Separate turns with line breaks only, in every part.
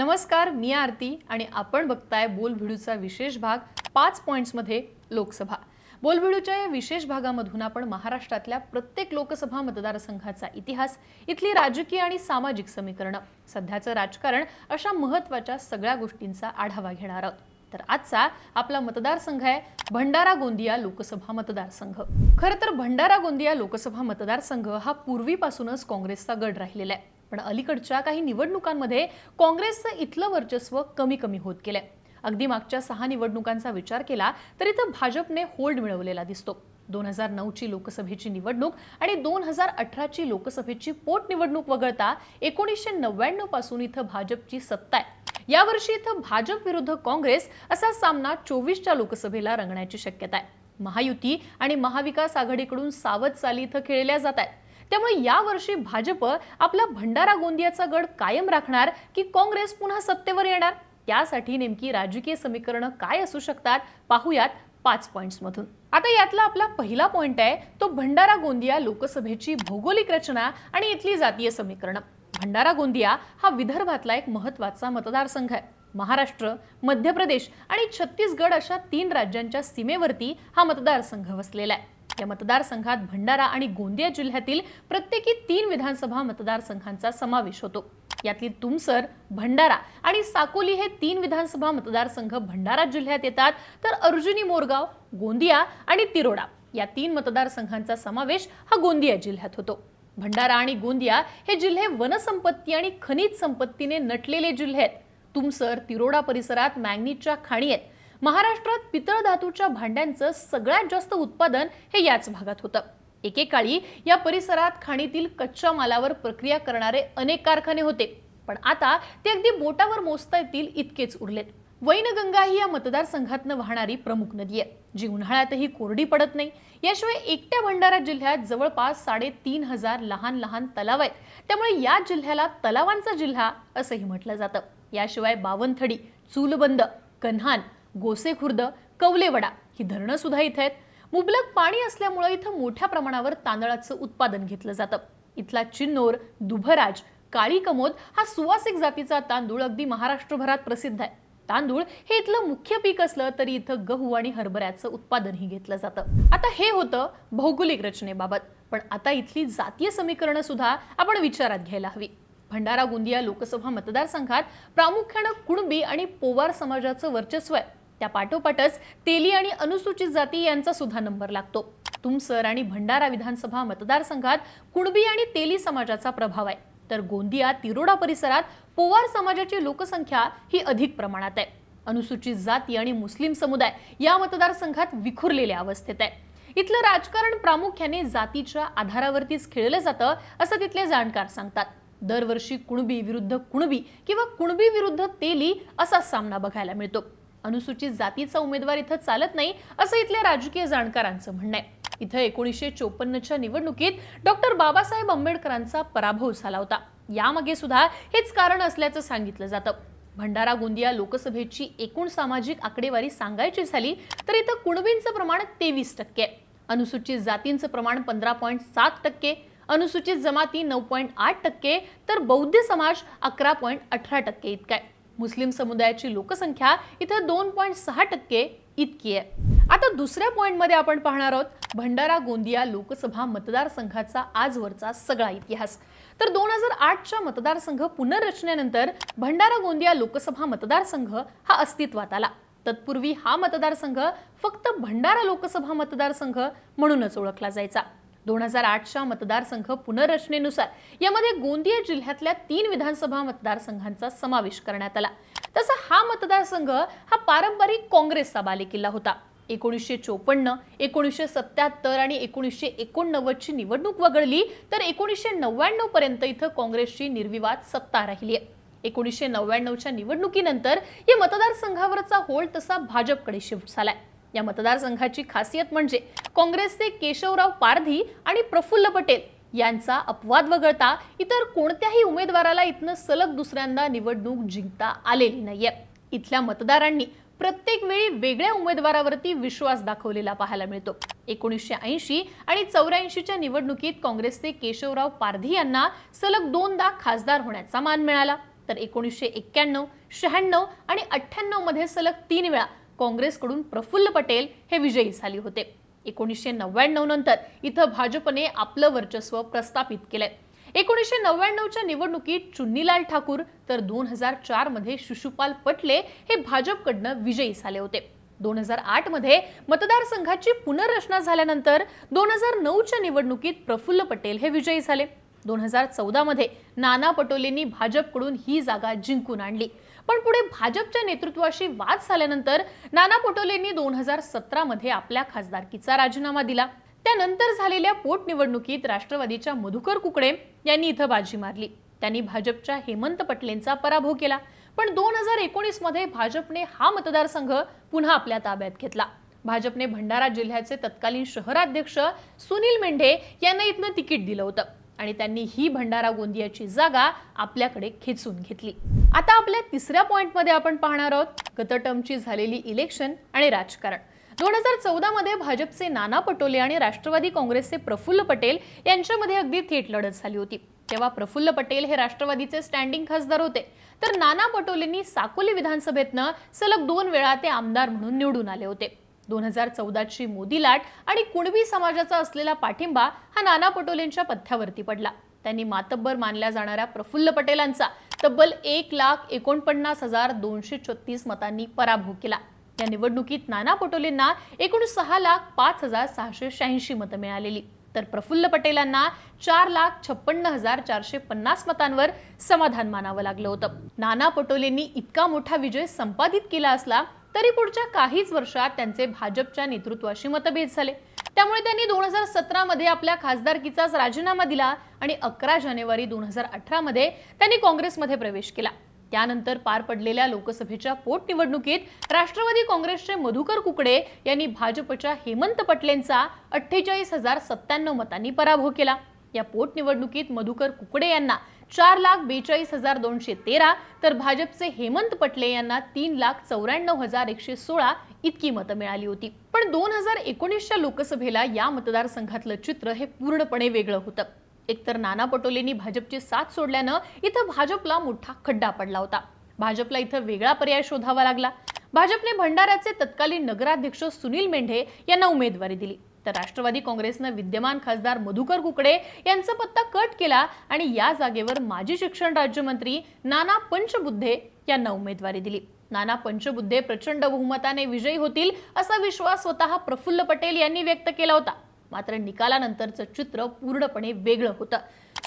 नमस्कार मी आरती आणि आपण बघताय बोलभिडूचा विशेष भाग पाच पॉईंट्समध्ये लोकसभा. बोलभिडूच्या या विशेष भागामधून आपण महाराष्ट्रातल्या प्रत्येक लोकसभा मतदारसंघाचा इतिहास इथली राजकीय आणि सामाजिक समीकरणं सध्याचं राजकारण अशा महत्त्वाच्या सगळ्या गोष्टींचा आढावा घेणार आहोत. तर आजचा आपला मतदारसंघ आहे भंडारा गोंदिया लोकसभा मतदारसंघ. खरं तर भंडारा गोंदिया लोकसभा मतदारसंघ हा पूर्वीपासूनच काँग्रेसचा गड राहिलेला आहे. पण अलीकडच्या काही निवडणुकांमध्ये काँग्रेसचं इथलं वर्चस्व कमी कमी होत गेलंय. अगदी मागच्या सहा निवडणुकांचा विचार केला तर इथं भाजपने होल्ड मिळवलेला दिसतो. दोन हजार नऊची लोकसभेची निवडणूक आणि दोन हजार अठराची लोकसभेची पोटनिवडणूक वगळता एकोणीसशे नव्याण्णवपासून इथं भाजपची सत्ता आहे. यावर्षी इथं भाजप विरुद्ध काँग्रेस असा सामना चोवीसच्या लोकसभेला रंगण्याची शक्यता आहे. महायुती आणि महाविकास आघाडीकडून सावध चाली इथं खेळल्या जात आहेत. त्यामुळे यावर्षी भाजप आपला भंडारा गोंदियाचा गड कायम राखणार की काँग्रेस पुन्हा सत्तेवर येणार? त्यासाठी नेमकी राजकीय समीकरणं काय असू शकतात? पाहूयात पाच पॉईंट्समधून आता यातला आपला पहिला पॉईंट आहे तो भंडारा गोंदिया लोकसभेची भौगोलिक रचना आणि इथली जातीय समीकरणं. भंडारा गोंदिया हा विदर्भातला एक महत्त्वाचा मतदारसंघ आहे. महाराष्ट्र मध्य प्रदेश आणि छत्तीसगड अशा तीन राज्यांच्या सीमेवरती हा मतदारसंघ वसलेला आहे. या मतदारसंघात भंडारा आणि गोंदिया जिल्ह्यातील प्रत्येकी तीन विधानसभा मतदारसंघांचा समावेश होतो. यातली तुमसर भंडारा आणि साकोली हे तीन विधानसभा मतदारसंघ भंडारा जिल्ह्यात येतात. तर अर्जुनी मोरगाव गोंदिया आणि तिरोडा या तीन मतदारसंघांचा समावेश हा गोंदिया जिल्ह्यात होतो. भंडारा आणि गोंदिया हे जिल्हे वनसंपत्ती आणि खनिज संपत्तीने नटलेले जिल्हे आहेत. तुमसर तिरोडा परिसरात मॅंगनीजच्या खाणी आहेत. महाराष्ट्रात पितळ धातूच्या भांड्यांचं सगळ्यात जास्त उत्पादन हे याच भागात होतं. एकेकाळी या परिसरात खाणीतील कच्च्या मालावर प्रक्रिया करणारे अनेक कारखाने होते. पण आता ते अगदी बोटावर मोजता येतील इतकेच उरलेत. वैनगंगा ही या मतदारसंघातनं वाहणारी प्रमुख नदी आहे. जी उन्हाळ्यातही कोरडी पडत नाही. याशिवाय एकट्या भंडारा जिल्ह्यात जवळपास साडेतीन हजार लहान लहान तलाव आहेत. त्यामुळे या जिल्ह्याला तलावांचा जिल्हा असंही म्हटलं जातं. याशिवाय बावनथडी चूलबंद कन्हान गोसेखुर्द कवलेवडा ही धरणं सुद्धा इथे आहेत. मुबलक पाणी असल्यामुळे इथं मोठ्या प्रमाणावर तांदळाचं उत्पादन घेतलं जातं. इथला चिन्नोर दुभराज काळी कमोद हा सुवासिक जातीचा तांदूळ अगदी महाराष्ट्रभरात प्रसिद्ध आहे. तांदूळ हे इथलं मुख्य पीक असलं तरी इथं गहू आणि हरभऱ्याचं उत्पादनही घेतलं जातं. आता हे होतं भौगोलिक रचनेबाबत. पण आता इथली जातीय समीकरणं सुद्धा आपण विचारात घ्यायला हवी. भंडारा गोंदिया लोकसभा मतदारसंघात प्रामुख्यानं कुणबी आणि पोवार समाजाचं वर्चस्व आहे. त्या पाठोपाठच तेली आणि अनुसूचित जाती यांचा सुद्धा नंबर लागतो. तुमसर आणि भंडारा विधानसभा मतदारसंघात कुणबी आणि तेली समाजाचा प्रभाव आहे. तर गोंदिया तिरोडा परिसरात पोवार समाजाची लोकसंख्या ही अधिक प्रमाणात आहे. अनुसूचित जाती आणि मुस्लिम समुदाय या मतदारसंघात विखुरलेल्या अवस्थेत आहे. इथलं राजकारण प्रामुख्याने जातीच्या आधारावरतीच खेळलं जातं असं तिथले जाणकार सांगतात. दरवर्षी कुणबी विरुद्ध कुणबी किंवा कुणबी विरुद्ध तेली असा सामना बघायला मिळतो. अनुसूचित जातीचा उमेदवार इथं चालत नाही असं इथल्या राजकीय जाणकारांचं म्हणणं आहे. इथं एकोणीसशे चोपन्नच्या निवडणुकीत डॉक्टर बाबासाहेब आंबेडकरांचा पराभव झाला होता. यामागे सुद्धा हेच कारण असल्याचं सांगितलं जातं. भंडारा गोंदिया लोकसभेची एकूण सामाजिक आकडेवारी सांगायची झाली तर इथं कुणबींचं प्रमाण तेवीस टक्के अनुसूचित जातींचं प्रमाण पंधरा पॉईंट सात टक्के अनुसूचित जमाती नऊ पॉईंट आठ टक्के तर बौद्ध समाज अकरा पॉईंट अठरा टक्के इतका आहे. मुस्लिम समुदायाची लोकसंख्या इथं दोन पॉईंट सहा टक्के इतकी आहे. आता दुसऱ्या पॉईंटमध्ये आपण पाहणार आहोत भंडारा गोंदिया लोकसभा मतदारसंघाचा आजवरचा सगळा इतिहास. तर दोन हजार आठच्या मतदारसंघ पुनर्रचनेनंतर भंडारा गोंदिया लोकसभा मतदारसंघ हा अस्तित्वात आला. तत्पूर्वी हा मतदारसंघ फक्त भंडारा लोकसभा मतदारसंघ म्हणूनच ओळखला जायचा. दोन हजार आठच्या मतदारसंघ पुनर्रचनेनुसार यामध्ये गोंदिया जिल्ह्यातल्या तीन विधानसभा मतदारसंघांचा समावेश करण्यात आला. तसा हा मतदारसंघ हा पारंपरिक काँग्रेसचा बालेकिल्ला होता. एकोणीसशे चोपन्न एकोणीसशे सत्याहत्तर आणि एकोणीसशे एकोणनव्वदची निवडणूक वगळली तर एकोणीसशे नव्याण्णव पर्यंत इथं काँग्रेसची निर्विवाद सत्ता राहिली आहे. एकोणीसशे नव्याण्णवच्या निवडणुकीनंतर या मतदारसंघावरचा होल तसा भाजपकडे शिफ्ट झालाय. या मतदारसंघाची खासियत म्हणजे काँग्रेसचे केशवराव पारधी आणि प्रफुल्ल पटेल यांचा अपवाद वगळता इतर कोणत्याही उमेदवाराला इथनं सलग दुसऱ्यांदा निवडणूक जिंकता आलेली नाहीये. इथल्या मतदारांनी प्रत्येक वेळी वेगळ्या उमेदवारावरती विश्वास दाखवलेला पाहायला मिळतो. एकोणीसशे ऐंशी आणि चौऱ्याऐंशीच्या निवडणुकीत काँग्रेसचे केशवराव पारधी यांना सलग दोनदा खासदार होण्याचा मान मिळाला. तर एकोणीसशे एक्क्याण्णव शहाण्णव आणि अठ्ठ्याण्णवमध्ये सलग तीन वेळा काँग्रेसकडून प्रफुल्ल पटेल हे विजयी झाले होते. एकोणीसशे नव्याण्णव नंतर इथं भाजपने आपलं वर्चस्व प्रस्थापित केलंय. एकोणीसशे नव्याण्णवच्या निवडणुकीत चुन्नीलाल ठाकूर तर दोन हजार चारमध्ये शिशुपाल पटले हे भाजपकडनं विजयी झाले होते. दोन हजार आठमध्ये मतदारसंघाची पुनर्रचना झाल्यानंतर दोन हजार नऊच्या निवडणुकीत प्रफुल्ल पटेल हे विजयी झाले. दोन हजार चौदामध्ये नाना पटोलेंनी भाजपकडून ही जागा जिंकून आणली. पण पुढे भाजपच्या नेतृत्वाशी वाद झाल्यानंतर नाना पटोलेंनी दोन हजार सतरामध्ये आपल्या खासदारकीचा राजीनामा दिला. त्यानंतर झालेल्या पोटनिवडणुकीत राष्ट्रवादीच्या मधुकर कुकडे यांनी इथं बाजी मारली. त्यांनी भाजपच्या हेमंत पटलेंचा पराभव केला. पण दोन हजार एकोणीसमध्ये भाजपने हा मतदारसंघ पुन्हा आपल्या ताब्यात घेतला. भाजपने भंडारा जिल्ह्याचे तत्कालीन शहराध्यक्ष सुनील मेंढे यांना इथनं तिकीट दिलं होतं. आणि त्यांनी ही भंडारा गोंदियाची जागा आपल्याकडे खेचून घेतली. आता आपल्या तिसऱ्या पॉईंटमध्ये आपण पाहणार आहोत गतटमची झालेली इलेक्शन आणि राजकारण. दोन हजार चौदा मध्ये भाजपचे नाना पटोले आणि राष्ट्रवादी काँग्रेसचे प्रफुल्ल पटेल यांच्यामध्ये अगदी थेट लढत झाली होती. तेव्हा प्रफुल्ल पटेल हे राष्ट्रवादीचे स्टँडिंग खासदार होते. तर नाना पटोलेंनी साकोली विधानसभेतनं सलग दोन वेळा ते आमदार म्हणून निवडून आले होते. दोन हजार चौदाची मोदी लाट आणि कुणबी समाजाचा असलेला पाठिंबा हा नाना पटोलेंच्या पथ्यावरती पडला. त्यांनी मातब्बर मानल्या जाणाऱ्या प्रफुल्ल पटेलांचा तब्बल एक लाख एकोणपन्नास हजार दोनशे छत्तीस मतांनी पराभव केला. या निवडणुकीत नाना पटोलेंना एकूण सहा लाख पाच हजार सहाशे शहाऐंशी मतं मिळालेली. तर प्रफुल्ल पटेलांना चार लाख छप्पन्न हजार चारशे पन्नास मतांवर समाधान मानावं लागलं होतं. नाना पटोलेंनी इतका मोठा विजय संपादित केला असला तरी पुढच्या काहीच वर्षात त्यांचे भाजपच्या नेतृत्वाशी मतभेद झाले. त्यामुळे त्यांनी दोन हजार सतरामध्ये आपल्या खासदारकीचाच राजीनामा दिला आणि अकरा जानेवारी दोन हजार अठरामध्ये त्यांनी काँग्रेसमध्ये प्रवेश केला. त्यानंतर पार पडलेल्या लोकसभेच्या पोटनिवडणुकीत राष्ट्रवादी काँग्रेसचे मधुकर कुकडे यांनी भाजपच्या हेमंत पटलेंचा अठ्ठेचाळीस हजार सत्त्याण्णव मतांनी पराभव केला. या पोटनिवडणुकीत मधुकर कुकडे यांना चार लाख बेचाळीस हजार दोनशे तेरा तर भाजपचे हेमंत पटले यांना तीन लाख चौऱ्याण्णव हजार एकशे सोळा इतकी मतं मिळाली होती. पण दोन हजार एकोणीसच्या लोकसभेला या मतदारसंघातलं चित्र हे पूर्णपणे वेगळं होतं. एकतर नाना पटोलेंनी भाजपची साथ सोडल्यानं इथं भाजपला मोठा खड्डा पडला होता. भाजपला इथं वेगळा पर्याय शोधावा लागला. भाजपने भंडाऱ्याचे तत्कालीन नगराध्यक्ष सुनील मेंढे यांना उमेदवारी दिली. तर राष्ट्रवादी काँग्रेसनं विद्यमान खासदार मधुकर कुकडे यांचा पत्ता कट केला आणि या जागेवर माजी शिक्षण राज्यमंत्री नाना पंचबुद्धे यांना उमेदवारी दिली. नाना पंचबुद्धे प्रचंड बहुमताने विजयी होतील असा विश्वास स्वतः प्रफुल्ल पटेल यांनी व्यक्त केला होता. मात्र निकालानंतरचं चित्र पूर्णपणे वेगळं होतं.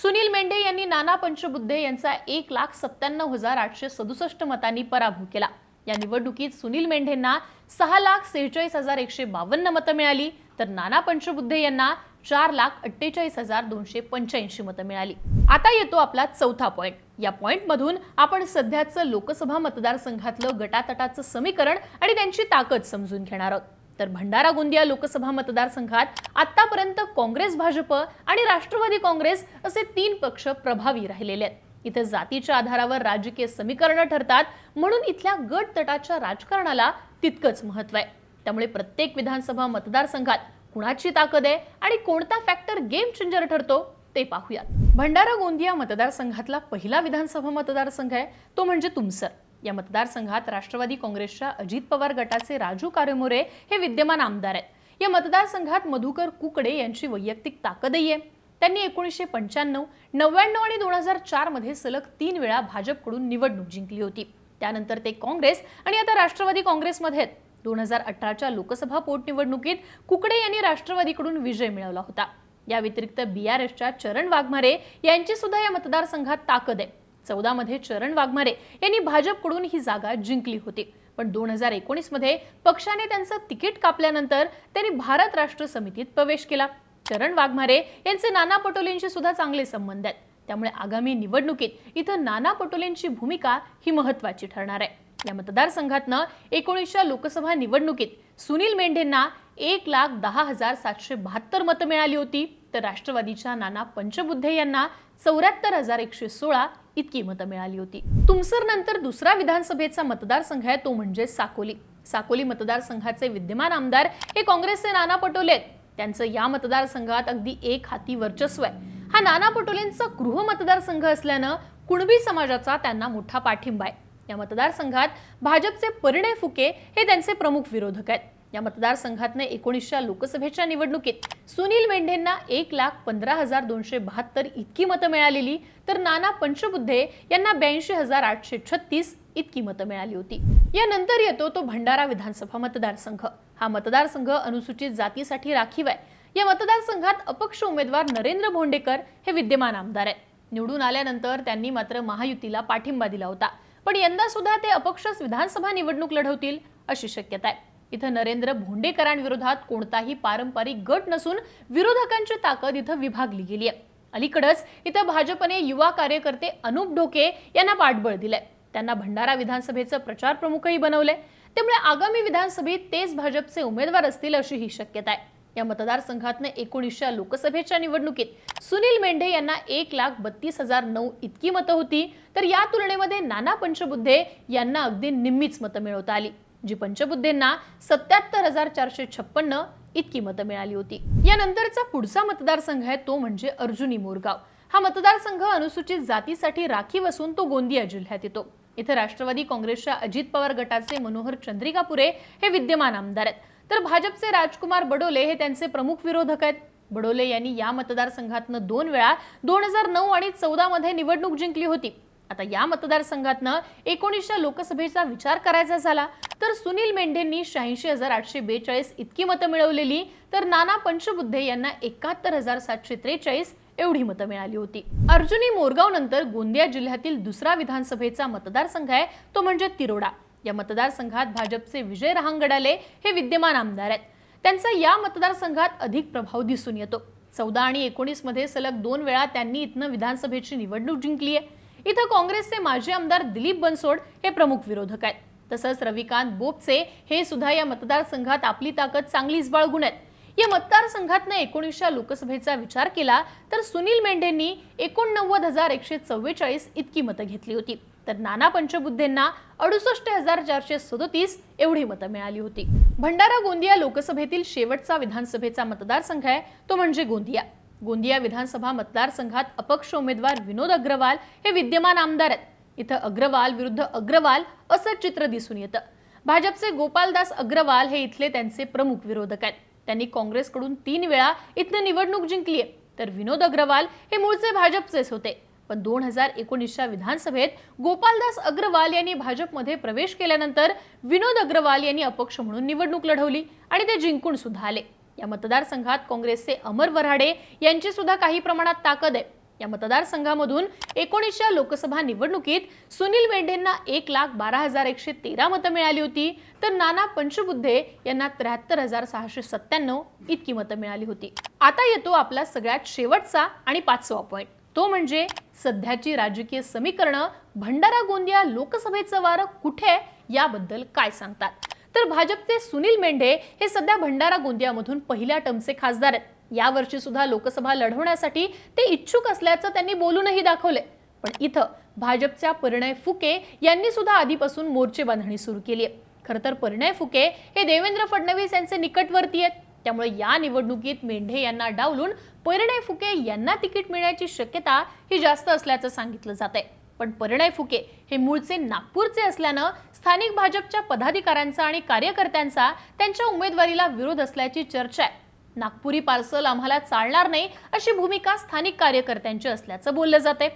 सुनील मेंढे यांनी नाना पंचबुद्धे यांचा एक लाख सत्त्याण्णव हजार आठशे सदुसष्ट मतांनी पराभव केला. या निवडणुकीत सुनील मेंढेंना सहा लाख सेहेचाळीस हजार एकशे बावन्न मतं मिळाली. तर नाना पंचबुद्धे यांना चार लाख अठ्ठेचाळीस हजार दोनशे पंच्याऐंशी मतं मिळाली. आता येतो आपला चौथा पॉईंट या पॉईंटमधून आपण सध्याचं लोकसभा मतदारसंघातलं गटातटाचं समीकरण आणि त्यांची ताकद समजून घेणार आहोत. तर भंडारा गोंदिया लोकसभा मतदारसंघात आतापर्यंत काँग्रेस भाजप आणि राष्ट्रवादी काँग्रेस असे तीन पक्ष प्रभावी राहिलेले आहेत. इथे जातीच्या आधारावर राजकीय समीकरणं ठरतात म्हणून इथल्या गट तटाच्या राजकारणाला तितकंच महत्त्व आहे. त्यामुळे प्रत्येक विधानसभा मतदारसंघात कुणाची ताकद आहे आणि कोणता फॅक्टर गेम चेंजर ठरतो ते पाहूयात. भंडारा गोंदिया मतदारसंघातला पहिला विधानसभा मतदारसंघ आहे. तो म्हणजे तुमसर. या मतदारसंघात राष्ट्रवादी काँग्रेसच्या अजित पवार गटाचे राजू कारेमोरे हे विद्यमान आमदार आहेत. या मतदारसंघात मधुकर कुकडे यांची वैयक्तिक ताकदही आहे. त्यांनी एकोणीसशे पंच्याण्णव नव्याण्णव आणि दोन हजार चारमध्ये सलग तीन वेळा भाजपकडून निवडणूक जिंकली होती. त्यानंतर ते काँग्रेस आणि आता राष्ट्रवादी काँग्रेसमध्ये आहेत. दोन हजार अठराच्या लोकसभा पोटनिवडणुकीत कुकडे यांनी राष्ट्रवादीकडून विजय मिळवला होता. या व्यतिरिक्त बी आर एसच्या चरण वाघमारे यांची सुद्धा या मतदारसंघात ताकद आहे. चौदामध्ये चरण वाघमारे यांनी भाजपकडून ही जागा जिंकली होती. पण दोन हजार एकोणीसमध्ये पक्षाने त्यांचं तिकीट कापल्यानंतर त्यांनी भारत राष्ट्र समितीत प्रवेश केला. चरण वाघमारे यांचे नाना पटोलेंशी सुद्धा चांगले संबंध आहेत. त्यामुळे आगामी निवडणुकीत इथं नाना पटोलेंची भूमिका ही महत्वाची ठरणार आहे. या मतदारसंघातनं एकोणीसच्या लोकसभा निवडणुकीत सुनील मेंढेंना एक लाख दहा हजार सातशे बहात्तर मतं मिळाली होती. तर राष्ट्रवादीच्या नाना पंचबुद्धे यांना चौऱ्याहत्तर हजार एकशे सोळा इतकी मतं मिळाली होती. तुमसर नंतर दुसरा विधानसभेचा मतदारसंघ आहे तो म्हणजे साकोली. साकोली मतदारसंघाचे विद्यमान आमदार हे काँग्रेसचे नाना पटोले आहेत. त्यांचं या मतदारसंघात अगदी एक हाती वर्चस्व आहे. हा नाना पटोलेंचा गृह मतदारसंघ असल्यानं कुणबी समाजाचा त्यांना मोठा पाठिंबा आहे. या मतदारसंघात भाजपचे परिणय फुके हे त्यांचे प्रमुख विरोधक आहेत. या मतदारसंघातनं एकोणीसच्या लोकसभेच्या निवडणुकीत सुनील मेंढेंना एक लाख पंधरा हजार दोनशे बहात्तर इतकी मतं मिळालेली तर नाना पंचबुद्धे यांना ब्याऐंशी हजार आठशे छत्तीस इतकी मतं मिळाली होती. यानंतर येतो तो भंडारा विधानसभा मतदारसंघ. हा मतदारसंघ अनुसूचित जातीसाठी राखीव आहे. या मतदारसंघात अपक्ष उमेदवार नरेंद्र भोंडेकर हे विद्यमान आमदार आहेत. निवडून आल्यानंतर त्यांनी मात्र महायुतीला पाठिंबा दिला होता. पण यंदा सुद्धा ते अपक्षच विधानसभा निवडणूक लढवतील अशी शक्यता आहे. इथं नरेंद्र भोंडेकरांविरोधात कोणताही पारंपरिक गट नसून विरोधकांची ताकद इथं विभागली गेली आहे. अलीकडच इथं भाजपने युवा कार्यकर्ते अनुप ढोके यांना पाठबळ दिलंय. त्यांना भंडारा विधानसभेचं प्रचार प्रमुखही बनवलंय. त्यामुळे आगामी विधानसभेत तेच भाजपचे उमेदवार असतील अशी ही शक्यता आहे. या मतदारसंघातनं एकोणीसच्या लोकसभेच्या निवडणुकीत सुनील मेंढे यांना एक लाख बत्तीस हजार नऊ इतकी मतं होती. तर या तुलनेमध्ये नाना पंचबुद्धे यांना अगदी निम्मीच मतं मिळवता आली जी पंचबुद्धेंना सत्याहत्तर हजार चारशे छप्पन्न इतकी मतं मिळाली होती. यानंतरचा पुढचा मतदारसंघ आहे तो म्हणजे अर्जुनी मोरगाव. हा मतदारसंघ अनुसूचित जातीसाठी राखीव असून तो गोंदिया जिल्ह्यात येतो. इथं राष्ट्रवादी काँग्रेसच्या अजित पवार गटाचे मनोहर चंद्रिकापुरे हे विद्यमान आमदार आहेत. तर भाजपचे राजकुमार बडोले हे त्यांचे प्रमुख विरोधक आहेत. बडोले यांनी या मतदारसंघातनं दोन वेळा दोन हजार नऊ आणि चौदामध्ये निवडणूक जिंकली होती. आता या मतदारसंघातनं एकोणीसच्या लोकसभेचा विचार करायचा झाला. तर सुनील मेंढेंनी शहाऐंशी हजार आठशे बेचाळीस इतकी मतं मिळवलेली. तर नाना पंचबुद्धे यांना एकाहत्तर हजार सातशे त्रेचाळीस एवढी मतं मिळाली होती. अर्जुनी मोरगाव नंतर गोंदिया जिल्ह्यातील दुसरा विधानसभेचा मतदारसंघ आहे तो म्हणजे तिरोडा. या मतदारसंघात भाजपचे विजय रहांगडाले हे विद्यमान आमदार आहेत. त्यांचा या मतदारसंघात अधिक प्रभाव दिसून येतो. चौदा आणि एकोणीसमध्ये सलग दोन वेळा त्यांनी इथनं विधानसभेची निवडणूक जिंकली आहे. इथं काँग्रेसचे माजी आमदार दिलीप बनसोड हे प्रमुख विरोधक आहेत. तसंच रविकांत बोपचे हे सुद्धा या मतदारसंघात आपली ताकद चांगलीच बाळगून आहेत. या मतदारसंघातनं एकोणीसच्या लोकसभेचा विचार केला तर सुनील मेंढेंनी एकोणनव्वद हजार एकशे चव्वेचाळीस इतकी मतं घेतली होती. तर नाना पंचबुद्धेंना अडुसष्ट हजार चारशे सदोतीस एवढी मतं मिळाली होती. भंडारा गोंदिया लोकसभेतील शेवटचा विधानसभेचा मतदारसंघ आहे तो म्हणजे गोंदिया. गोंदिया विधानसभा मतदारसंघात अपक्ष उमेदवार विनोद अग्रवाल हे विद्यमान आमदार आहेत. इथं अग्रवाल विरुद्ध अग्रवाल असं चित्र दिसून येतं. भाजपचे गोपालदास अग्रवाल हे इथले त्यांचे प्रमुख विरोधक आहेत. त्यांनी काँग्रेसकडून तीन वेळा इथनं निवडणूक जिंकली आहे तर विनोद अग्रवाल हे मूळचे भाजपचेच होते. पण दोन हजार एकोणीसच्या विधानसभेत गोपालदास अग्रवाल यांनी भाजपमध्ये प्रवेश केल्यानंतर विनोद अग्रवाल यांनी अपक्ष म्हणून निवडणूक लढवली आणि ते जिंकून सुद्धा आले. या मतदारसंघात काँग्रेसचे अमर वराडे यांची सुद्धा काही प्रमाणात ताकद आहे. या मतदारसंघामधून एकोणीसच्या लोकसभा निवडणुकीत सुनील मेंढेंना एक लाख बारा हजार एकशे तेरा मतं मिळाली होती. तर नाना पंचबुद्धे यांना त्र्याहत्तर हजार सहाशे सत्त्याण्णव इतकी मतं मिळाली होती. आता येतो आपला सगळ्यात शेवटचा आणि पाचवा पॉईंट तो म्हणजे सध्याची राजकीय समीकरणं भंडारा गोंदिया लोकसभेचं वारं कुठे आहे? याबद्दल काय सांगतात? तर भाजपचे सुनील मेंढे हे सध्या भंडारा गोंदियामधून पहिल्या टर्मचे खासदार आहेत. यावर्षी सुद्धा लोकसभा लढवण्यासाठी ते इच्छुक असल्याचं त्यांनी बोलूनही दाखवले पण इथं भाजपच्या परिणय फुके यांनी सुद्धा आधीपासून मोर्चे बांधणी सुरू केली आहे खरं तर परिणय फुके हे देवेंद्र फडणवीस यांचे निकटवर्ती आहेत. त्यामुळे या निवडणुकीत मेंढे यांना डावलून परिणय फुके यांना तिकीट मिळण्याची शक्यता ही जास्त असल्याचं सांगितलं जात आहे पण परिणय फुके हे मूळचे नागपूरचे असल्यानं स्थानिक भाजपच्या पदाधिकाऱ्यांचा आणि कार्यकर्त्यांचा त्यांच्या उमेदवारीला विरोध असल्याची चर्चा आहे. नागपुरी पार्सल आम्हाला चालणार नाही अशी भूमिका स्थानिक कार्यकर्त्यांची असल्याचं बोललं जाते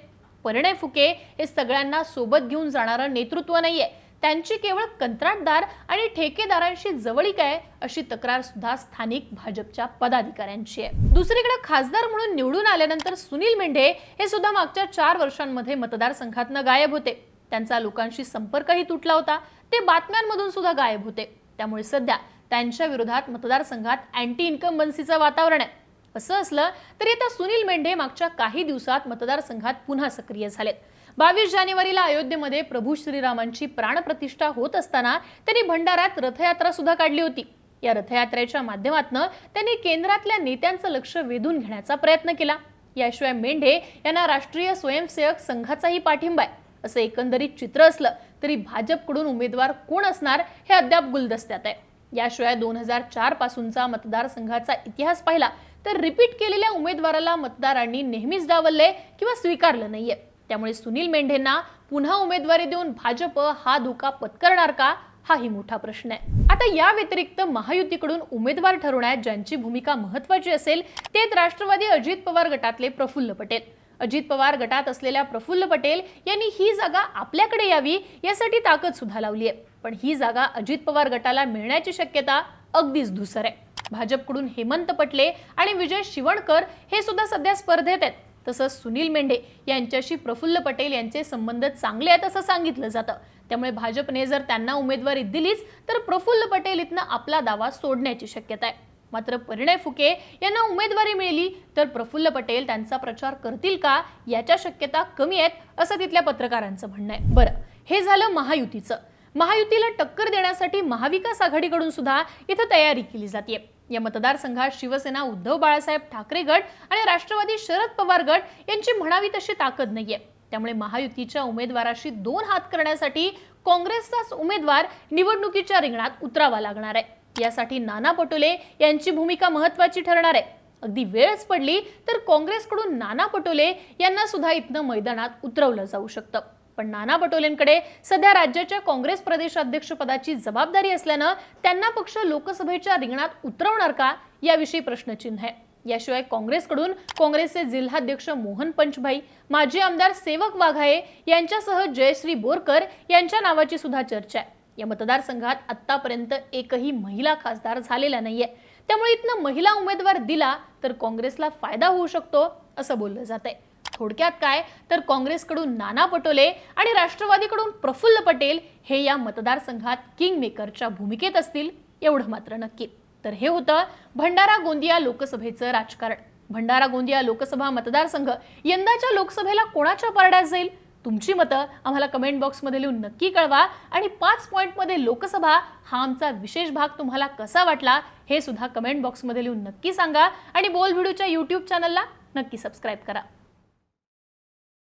परिणय फुके हे सगळ्यांना सोबत घेऊन जाणारं नेतृत्व नाहीये. त्यांची केवळ कंत्राटदार आणि ठेकेदारांशी जवळीक आहे अशी तक्रार सुद्धा स्थानिक भाजपच्या पदाधिकाऱ्यांची आहे. दुसरीकडे खासदार म्हणून निवडून आल्यानंतर सुनील मेंढे हे सुद्धा मागच्या चार वर्षांमध्ये मतदारसंघातनं गायब होते. त्यांचा लोकांशी संपर्कही तुटला होता. ते बातम्यांमधून सुद्धा गायब होते. त्यामुळे सध्या त्यांच्या विरोधात मतदारसंघात अँटी इन्कम्बन्सीचं वातावरण आहे. असं असलं तरी आता सुनील मेंढे मागच्या काही दिवसात मतदारसंघात पुन्हा सक्रिय झालेत. बावीस जानेवारीला अयोध्येमध्ये प्रभू श्रीरामांची प्राणप्रतिष्ठा होत असताना त्यांनी भंडाऱ्यात रथयात्रा सुद्धा काढली होती. या रथयात्रेच्या माध्यमातून त्यांनी केंद्रातल्या नेत्यांचं लक्ष वेधून घेण्याचा प्रयत्न केला. याशिवाय मेंढे यांना राष्ट्रीय स्वयंसेवक संघाचाही पाठिंबा आहे. असं एकंदरीत चित्र असलं तरी भाजपकडून उमेदवार कोण असणार हे अद्याप गुलदस्त्यात आहे. याशिवाय दोन हजार चार पासूनचा मतदारसंघाचा इतिहास पाहिला तर रिपीट केलेल्या उमेदवाराला मतदारांनी नेहमीच डावलले किंवा स्वीकारलं नाहीये. त्यामुळे सुनील मेंढेंना पुन्हा उमेदवारी देऊन भाजप हा धोका पत्करणार का? हाही मोठा प्रश्न आहे. आता या व्यतिरिक्त महायुतीकडून उमेदवार ठरवण्यात ज्यांची भूमिका महत्वाची असेल तेच राष्ट्रवादी अजित पवार गटातले प्रफुल्ल पटेल. अजित पवार गटात असलेल्या प्रफुल्ल पटेल यांनी ही जागा आपल्याकडे यावी यासाठी ताकद सुद्धा लावली आहे. पण ही जागा अजित पवार गटाला मिळण्याची शक्यता अगदीच धुसर आहे. भाजपकडून हेमंत पटले आणि विजय शिवणकर हे सुद्धा सध्या स्पर्धेत आहेत. तसंच सुनील मेंढे यांच्याशी प्रफुल्ल पटेल यांचे संबंध चांगले आहेत असं सांगितलं जातं. त्यामुळे भाजपने जर त्यांना उमेदवारी दिलीच तर प्रफुल्ल पटेल इथनं आपला दावा सोडण्याची शक्यता आहे. मात्र परिणय फुके यांना उमेदवारी मिळाली तर प्रफुल्ल पटेल त्यांचा प्रचार करतील का याच्या शक्यता कमी आहेत असं तिथल्या पत्रकारांचं म्हणणं आहे. बरं हे झालं महायुतीचं. महायुतीला टक्कर देण्यासाठी महाविकास आघाडीकडून सुद्धा इथं तयारी केली जाते या मतदारसंघात शिवसेना उद्धव बाळासाहेब ठाकरे गट आणि राष्ट्रवादी शरद पवार गट यांची म्हणावी तशी ताकद नाहीये. त्यामुळे महायुतीच्या उमेदवाराशी दोन हात करण्यासाठी काँग्रेसचाच उमेदवार निवडणुकीच्या रिंगणात उतरावा लागणार आहे. यासाठी नाना पटोले यांची भूमिका महत्वाची ठरणार आहे. अगदी वेळच पडली तर काँग्रेसकडून नाना पटोले यांना सुद्धा इथनं मैदानात उतरवलं जाऊ शकतं. पण नाना पटोलेंकडे सध्या राज्याच्या काँग्रेस प्रदेशाध्यक्षपदाची जबाबदारी असल्यानं त्यांना पक्ष लोकसभेच्या रिंगणात उतरवणार का? याविषयी प्रश्नचिन्ह आहे. याशिवाय काँग्रेसकडून काँग्रेसचे जिल्हाध्यक्ष मोहन पंचभाई माजी आमदार सेवक वाघाये यांच्यासह जयश्री बोरकर यांच्या नावाची सुद्धा चर्चा आहे. या मतदारसंघात आत्तापर्यंत एकही महिला खासदार झालेला नाहीये. त्यामुळे इथनं महिला उमेदवार दिला तर काँग्रेसला फायदा होऊ शकतो असं बोललं जात आहे थोडक्यात काय? तर काँग्रेसकडून नाना पटोले आणि राष्ट्रवादीकडून प्रफुल्ल पटेल हे या मतदारसंघात किंग मेकरच्या भूमिकेत असतील एवढं मात्र नक्की. तर हे होतं भंडारा गोंदिया लोकसभेचं राजकारण. भंडारा गोंदिया लोकसभा मतदारसंघ यंदाच्या लोकसभेला कोणाच्या पारड्यात जाईल? तुमची मतं आम्हाला कमेंट बॉक्समध्ये लिहून नक्की कळवा आणि पाच पॉईंटमध्ये लोकसभा हा आमचा विशेष भाग तुम्हाला कसा वाटला हे सुद्धा कमेंट बॉक्समध्ये लिहून नक्की सांगा आणि बोल व्हिडिओच्या यूट्यूब चॅनलला नक्की सबस्क्राईब करा.